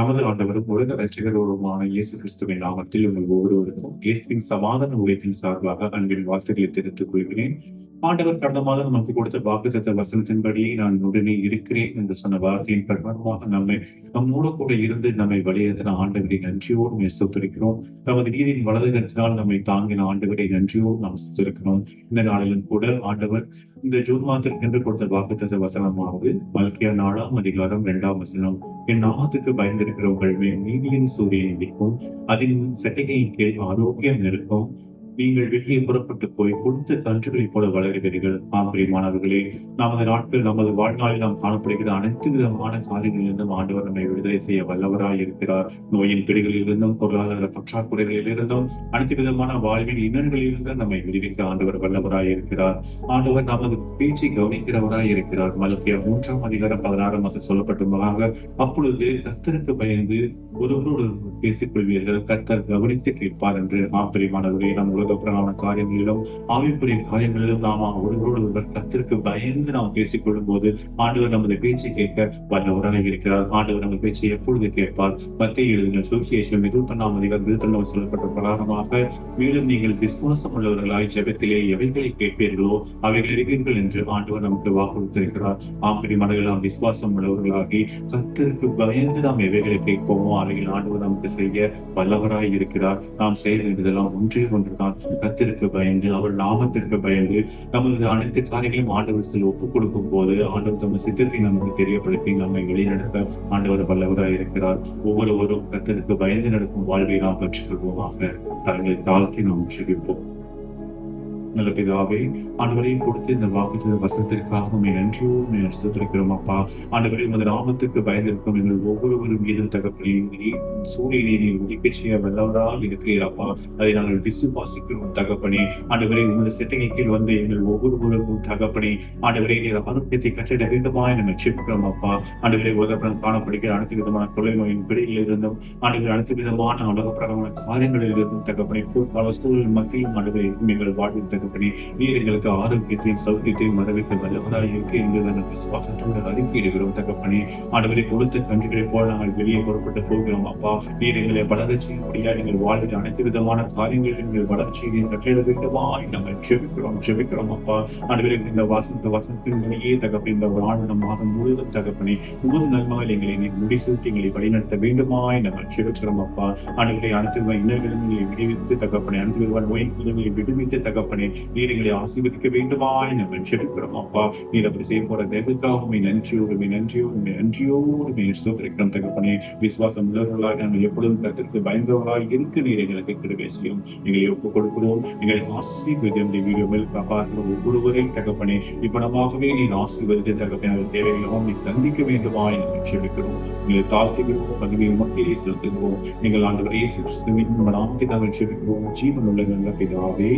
நமது ஆண்டவரும் உலக ரட்சகரோடுமான இயேசு கிறிஸ்துவின் நாமத்தில் உங்கள் ஒவ்வொருவருக்கும் இயேசுவின் சமாதான ஊழியத்தின் சார்பாக அன்பின் வாழ்த்துக்களை தெரிவித்துக் கொள்கிறேன். ஆண்டவர் கடந்த மாதம் நமக்கு கொடுத்த வாக்குத்தத்த வசனத்தின்படியே நான் உடனே இருக்கிறேன் என்று சொன்ன வார்த்தையின் பிரகாரமாக நம்மை நம்மோடு கூட இருந்து நம்மை வழியேற்றின ஆண்டவரை நன்றியோடு நாம் சுத்தரிக்கிறோம் தமது நீதியின் வலது கருத்தினால் நம்மை தாங்கின ஆண்டவரை நன்றியோடு நாம் சுத்திருக்கிறோம் இந்த நாளிலும் கூட ஆண்டவர் இந்த ஜூன் மாதத்திற்கென்று கொடுத்த வாக்குத்த வசனமாவது மல்கியா நாலாம் அதிகாரம் இரண்டாம் வசனம் என் நாமத்துக்கு பயந்திருக்கிறவர்கள் மேல் நீதியின் சூரியன் இருக்கும் அதில் செட்டைகளின் கீழ் ஆரோக்கியம் இருக்கும். நீங்கள் வெளியே புறப்பட்டு போய் கொடுத்த கன்றுகளைப் போல வளர்கிறீர்கள். ஆம் பிரியமானவர்களே நமது நாட்கள் நமது வாழ்நாளில் நாம் காணப்படுகிற அனைத்து விதமான காரியங்களிலிருந்தும் ஆண்டவர் நம்மை விடுதலை செய்ய வல்லவராய் இருக்கிறார். நோயின் பிடிகளிலிருந்தும் பொருளாதார பற்றாக்குறைகளிலிருந்தும் அனைத்து விதமான வாழ்வின் இன்னல்களிலிருந்தும் நம்மை விடுவிக்க ஆண்டவர் வல்லவராய் இருக்கிறார். ஆண்டவர் நமது பேச்சை கவனிக்கிறவராய் இருக்கிறார். மலக்கிய மூன்றாம் அதிகாரம் பதினாறாம் மாதம் சொல்லப்பட்டுள்ளதாக அப்பொழுது கத்தருக்கு பயந்து ஒருவரோடு பேசிக் கொள்வீர்கள் கத்தர் கவனித்து கேட்பார் என்று. ஆப்பரியமானவர்களே நம் உலக பிரகான காரியங்களிலும் ஆவிப்புரிய காரியங்களிலும் நாம் ஒருவரோடு ஒருவர் கத்திற்கு பயந்து நாம் பேசிக் கொள்ளும் போது ஆண்டவர் நமது பேச்சை கேட்க வல்லவராக இருக்கிறார். ஆண்டவர் நமது பேச்சை எப்பொழுது கேட்பார்? மத்திய எழுதின சுவிசேஷம் இருபத்தொன்னாம் அதிகாரம் இருபத்தி இருபத்தொன்னு சொல்லப்பட்ட பிரகாரமாக மேலும் நீங்கள் விசுவாசம் உள்ளவர்களாய் ஜெபத்திலே எவைகளை கேட்பீர்களோ அவைகள் இருப்பீர்கள் என்று ஆண்டவர் நமக்கு வாக்குறுத்திருக்கிறார். ஆம்பரிமனைகள் நாம் விசுவாசம் உள்ளவர்களாகி கத்திற்கு பயந்து நாம் எவைகளை கேட்போமோ அவைகள் ஆண்டவர் நமக்கு செய்ய வல்லவராய் இருக்கிறார். நாம் செய்ய வேண்டியதெல்லாம் ஒன்றே ஒன்றுதான். கத்திற்கு பயந்து அவர் நாமத்திற்கு பயந்து நமது அனைத்து காரியங்களையும் ஆண்டவரத்தில் ஒப்புக் கொடுக்கும் போது ஆண்டவர் தமது சித்தத்தை நமக்கு தெரியப்படுத்தி நம்மை வழிநடத்த ஆண்டவர் வல்லவராக இருக்கிறார். ஒவ்வொருவரும் கத்திற்கு பயந்து நடக்கும் வாழ்வை நாம் பெற்றுக்கொள்வோமாக. தங்களை தாழ்த்தி நாம் செவிப்போம் நல்ல பிதாவே ஆண்டவரையும் கொடுத்து இந்த வாக்கு வசத்திற்காக உண்மை சுத்திருக்கிறோம் அப்பா. ஆண்டவரை உமது நாமத்துக்கு பயந்திருக்கும் எங்கள் ஒவ்வொருவரும் மீதும் தகப்பனே சூரியனை உதிக்க செய்ய வல்லவரால் இருக்கிறீர் அப்பா. அதை நாங்கள் விசுவாசிக்கிறோம் தகப்பனே. ஆண்டவரை உமது செட்டைகள் கீழ் வந்து எங்கள் ஒவ்வொருவருக்கும் தகப்பனே. ஆண்டவரை நீர் ஆரோக்கியத்தை கட்டிட வேண்டுமா என செபிக்கிறோம் அப்பா. ஆண்டவரை உதப்படம் காணப்படுகிற அனைத்து விதமான கொலை நோயின் பிடியில் இருந்தும் ஆண்டவர் அனைத்து விதமான உலகப்பிரகமான காரியங்களில் இருந்தும் தகப்பனை போர்க்கால சூழல் மத்தியிலும் ஆண்டவரை எங்கள் வாழ்வில் தகப்பனே நீர் எங்களுக்கு ஆரோக்கியத்தையும் சௌக்கியத்தையும் வரவேற்க வல்லவராக இருக்க என்று நாங்கள் விசுவாசத்தோடு அறிக்கையிடுகிறோம் தகப்பனே. ஆண்டவரை கொடுத்த கன்றுகளை போல நாங்கள் வெளியே புறப்பட்டு போகிறோம் அப்பா. நீர் எங்களை வளர செய்யக்கூடிய எங்கள் வாழ்வில் அனைத்து விதமான காரியங்களில் எங்கள் வளர்ச்சியை கட்டிட வேண்டுமாய் நாங்கள் செபிக்கிறோம் செபிக்கிறோம் அப்பா. ஆண்டவரை இந்த வாசந்த வசனத்தின் வழியே தகப்பனே இந்த வாழ்விடம் மாதம் முழுவதும் தகப்பனே உமது நன்மைகள் எங்களை நீர் முடிசூட்டி எங்களை வழிநடத்த வேண்டுமாய் நாங்கள் செபிக்கிறோம் அப்பா. ஆண்டவரை அனைத்து இன்னும் இன்னல்களும் விடுவித்து தகப்பனை அனைத்து விதமான நோயின் குழுங்களை விடுவித்து தகப்பனை நீர் எங்களை ஆசீர்வதிக்க வேண்டுமாய் நாங்கள் செபிக்கிறோம் அப்பா நீர் அப்படி செய்ய போற தேவக்காக உண்மை நன்றியோடு உண்மை நன்றியோடு உண்மை நன்றியோடு உண்மை சுதந்திரிக்கிறோம் தகப்பனே விசுவாசம் உள்ளவர்களாக நாங்கள் எப்பொழுதும் கத்திற்கு பயந்தவர்களாக இருக்கு நீர் எங்களுக்கு கிருபை செய்யும். எங்களை ஒப்புக் கொடுக்கிறோம் எங்களை ஆசீர்வதி இந்த வீடியோவில் பார்க்கிற ஒவ்வொருவரையும் தகப்பனே இப்படமாகவே நீர் ஆசீர்வதித்து தகப்பனே அவர் தேவைகளும் நீ சந்திக்க வேண்டுமாய் நாங்கள் செபிக்கிறோம் எங்களை தாழ்த்துகிறோம். பதவியை மக்களே செலுத்துகிறோம். நீங்கள் ஆண்டு இயேசு கிறிஸ்துவின் நாமத்தை நாங்கள் செபிக்கிறோம் ஜீவன் உள்ள நல்ல பிதாவே